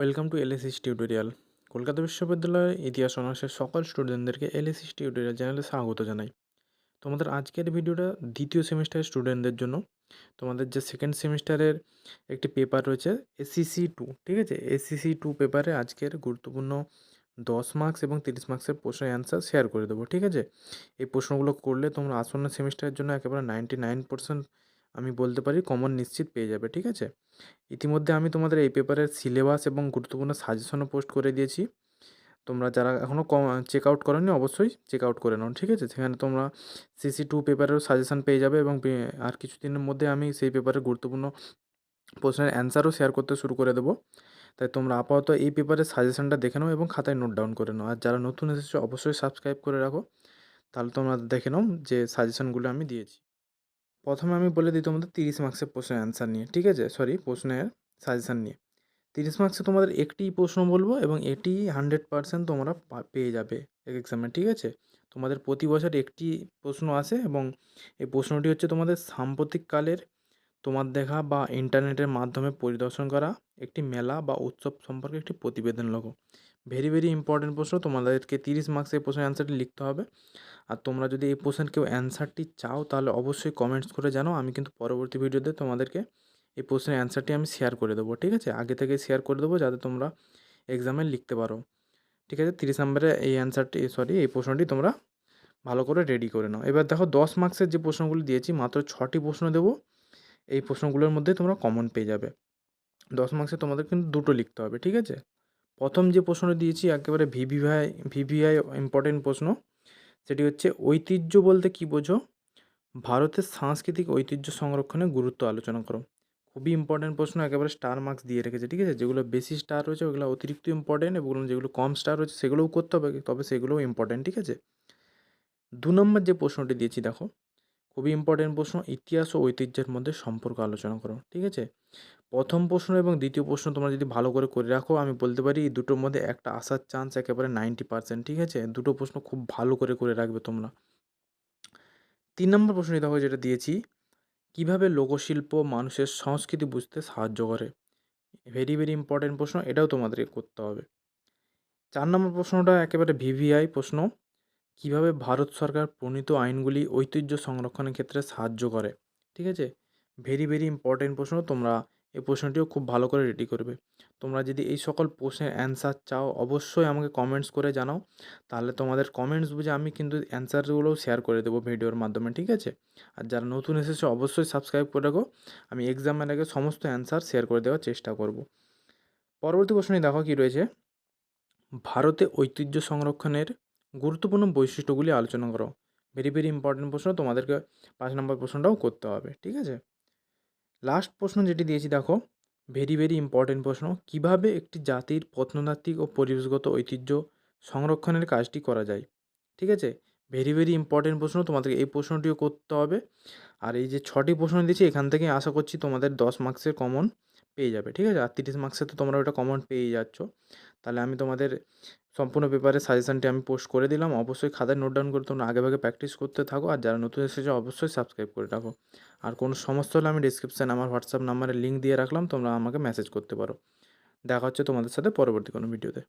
Welcome to এলএসিস tutorial Kolkata বিশ্ববিদ্যালয়ের ইতিহাস অনার্সের সকল স্টুডেন্টদেরকে এলএসিস টিউটোরিয়াল চ্যানেলে স্বাগত জানাই। তোমাদের আজকের ভিডিওটা দ্বিতীয় সেমিস্টারের স্টুডেন্টদের জন্য। তোমাদের যে সেকেন্ড সেমিস্টারের একটি পেপার রয়েছে এসিসি টু ঠিক আছে? এসিসি টু পেপারে আজকের গুরুত্বপূর্ণ দশ মার্কস এবং তিরিশ মার্কসের প্রশ্নের অ্যান্সার শেয়ার করে দেবো, ঠিক আছে? এই প্রশ্নগুলো করলে তোমরা আসন্ন সেমিস্টারের জন্য একেবারে নাইনটি নাইন পার্সেন্ট আমি বলতে পারি কমন নিশ্চিত পেয়ে যাবে, ঠিক আছে? ইতিমধ্যে আমি তোমাদের এই পেপারের সিলেবাস এবং গুরুত্বপূর্ণ সাজেশনও পোস্ট করে দিয়েছি। তোমরা যারা এখনও কম চেক আউট করোনি, অবশ্যই চেক আউট করে নাও, ঠিক আছে? সেখানে তোমরা সিসি টু পেপারেরও সাজেশন পেয়ে যাবে এবং আর কিছুদিনের মধ্যে আমি সেই পেপারের গুরুত্বপূর্ণ প্রশ্নের অ্যান্সারও শেয়ার করতে শুরু করে দেবো। তাই তোমরা আপাতত এই পেপারের সাজেশনটা দেখে নাও এবং খাতায় নোট ডাউন করে নাও। আর যারা নতুন এসেছ, অবশ্যই সাবস্ক্রাইব করে রাখো। তাহলে তোমরা দেখে নাও যে সাজেশনগুলো আমি দিয়েছি। প্রথমে আমি বলে দিই তোমাদের তিরিশ মার্কসের প্রশ্নের অ্যান্সার নিয়ে, ঠিক আছে? সরি প্রশ্নের সাজেশান নিয়ে। তিরিশ মার্কসে তোমাদের একটি প্রশ্ন বলব এবং এটি হান্ড্রেড পারসেন্ট তোমরা পেয়ে যাবে এক এক্সামে ঠিক আছে? তোমাদের প্রতি বছর একটি প্রশ্ন আসে এবং এই প্রশ্নটি হচ্ছে তোমাদের সাম্প্রতিককালের তোমার দেখা বা ইন্টারনেটের মাধ্যমে পরিদর্শন করা, একটি মেলা বা উৎসব সম্পর্কে একটি প্রতিবেদন লেখো ভেরি ভেরি ইম্পর্টেন্ট প্রশ্ন। তোমাদেরকে তিরিশ মার্কসে এই প্রশ্নের অ্যান্সারটি লিখতে হবে। আর তোমরা যদি এই প্রশ্নের কেউ অ্যান্সারটি চাও, তাহলে অবশ্যই কমেন্টস করে জানো আমি কিন্তু পরবর্তী ভিডিওতে তোমাদেরকে এই প্রশ্নের অ্যান্সারটি আমি শেয়ার করে দেবো, ঠিক আছে? আগে থেকে শেয়ার করে দেবো, যাতে তোমরা এক্সামে লিখতে পারো। ঠিক আছে? তিরিশ নম্বরে এই অ্যান্সারটি সরি এই প্রশ্নটি তোমরা ভালো করে রেডি করে নাও। এবার দেখো, দশ মার্কসের যে প্রশ্নগুলি দিয়েছি, মাত্র ছটি প্রশ্ন দেবো। এই প্রশ্নগুলোর মধ্যে তোমরা কমন পেয়ে যাবে। দশ মার্কসে তোমাদের কিন্তু দুটো লিখতে হবে, ঠিক আছে? প্রথম যে প্রশ্নটি দিয়েছি, একেবারে ভিভিআই ভিভিআই ইম্পর্টেন্ট প্রশ্ন। সেটি হচ্ছে, ঐতিহ্য বলতে কী বোঝো? ভারতের সাংস্কৃতিক ঐতিহ্য সংরক্ষণে গুরুত্ব আলোচনা করো। খুবই ইম্পর্টেন্ট প্রশ্ন, একেবারে স্টার মার্কস দিয়ে রেখেছে, ঠিক আছে? যেগুলো বেশি স্টার রয়েছে, ওগুলো অতিরিক্ত ইম্পর্টেন্ট এবং যেগুলো কম স্টার রয়েছে, সেগুলোও করতে হবে, তবে সেগুলোও ইম্পর্টেন্ট ঠিক আছে? দু নম্বর যে প্রশ্নটি দিয়েছি, দেখো খুবই ইম্পর্টেন্ট প্রশ্ন, ইতিহাস ও ঐতিহ্যের মধ্যে সম্পর্ক আলোচনা করো, ঠিক আছে? প্রথম প্রশ্ন এবং দ্বিতীয় প্রশ্ন তোমরা যদি ভালো করে করে রাখো, আমি বলতে পারি এই দুটোর মধ্যে একটা আসার চান্স একেবারে নাইনটি পার্সেন্ট ঠিক আছে? দুটো প্রশ্ন খুব ভালো করে করে রাখবে তোমরা। তিন নম্বর প্রশ্নটি দেখো যেটা দিয়েছি, কীভাবে লোকশিল্প মানুষের সংস্কৃতি বুঝতে সাহায্য করে? ভেরি ভেরি ইম্পর্টেন্ট প্রশ্ন, এটাও তোমাদেরকে করতে হবে। চার নম্বর প্রশ্নটা একেবারে ভিভিআই প্রশ্ন। কীভাবে ভারত সরকার প্রণীত আইনগুলি ঐতিহ্য সংরক্ষণের ক্ষেত্রে সাহায্য করে? ঠিক আছে? ভেরি ভেরি ইম্পর্টেন্ট প্রশ্ন। তোমরা এই প্রশ্নটিও খুব ভালো করে রেডি করবে। তোমরা যদি এই সকল প্রশ্নের অ্যান্সার চাও, অবশ্যই আমাকে কমেন্টস করে জানাও। তাহলে তোমাদের কমেন্টস বুঝে আমি কিন্তু অ্যান্সারগুলোও শেয়ার করে দেবো ভিডিওর মাধ্যমে। ঠিক আছে? আর যারা নতুন এসেছে, অবশ্যই সাবস্ক্রাইব করে রাখো। আমি এক্সামের আগে সমস্ত অ্যান্সার শেয়ার করে দেওয়ার চেষ্টা করব। পরবর্তী প্রশ্নে দেখো কী রয়েছে? ভারতে ঐতিহ্য সংরক্ষণের গুরুত্বপূর্ণ বৈশিষ্ট্যগুলি আলোচনা করো। ভেরি ভেরি ইম্পর্টেন্ট প্রশ্ন, তোমাদেরকে পাঁচ নম্বর প্রশ্নটাও করতে হবে, ঠিক আছে? লাস্ট প্রশ্ন যেটি দিয়েছি, দেখো ভেরি ভেরি ইম্পর্টেন্ট প্রশ্ন, কীভাবে একটি জাতির প্রত্নতাত্ত্বিক ও পরিবেশগত ঐতিহ্য সংরক্ষণের কাজটি করা যায়, ঠিক আছে? ভেরি ভেরি ইম্পর্টেন্ট প্রশ্ন, তোমাদেরকে এই প্রশ্নটিও করতে হবে। আর এই যে ছটি প্রশ্ন দিয়েছি, এখান থেকে আশা করছি তোমাদের দশ মার্কসের কমন পেয়ে যাবে, ঠিক আছে? আর তিরিশ মার্কসে তো তোমরা ওটা কমন পেয়ে যাচ্ছ। তাহলে আমি তোমাদের সম্পূর্ণ পেপারের সাজেশনটি আমি পোস্ট করে দিলাম। অবশ্যই খাতায় নোট ডাউন করে তোমরা আগেভাগে প্র্যাকটিস করতে থাকো। আর যারা নতুন এসেছে, অবশ্যই সাবস্ক্রাইব করে রাখো। আর কোনো সমস্যা হলে আমি ডিসক্রিপশানে আমার হোয়াটসঅ্যাপ নাম্বারে লিঙ্ক দিয়ে রাখলাম। তোমরা আমাকে মেসেজ করতে পারো। দেখা হচ্ছে তোমাদের সাথে পরবর্তী কোনো ভিডিওতে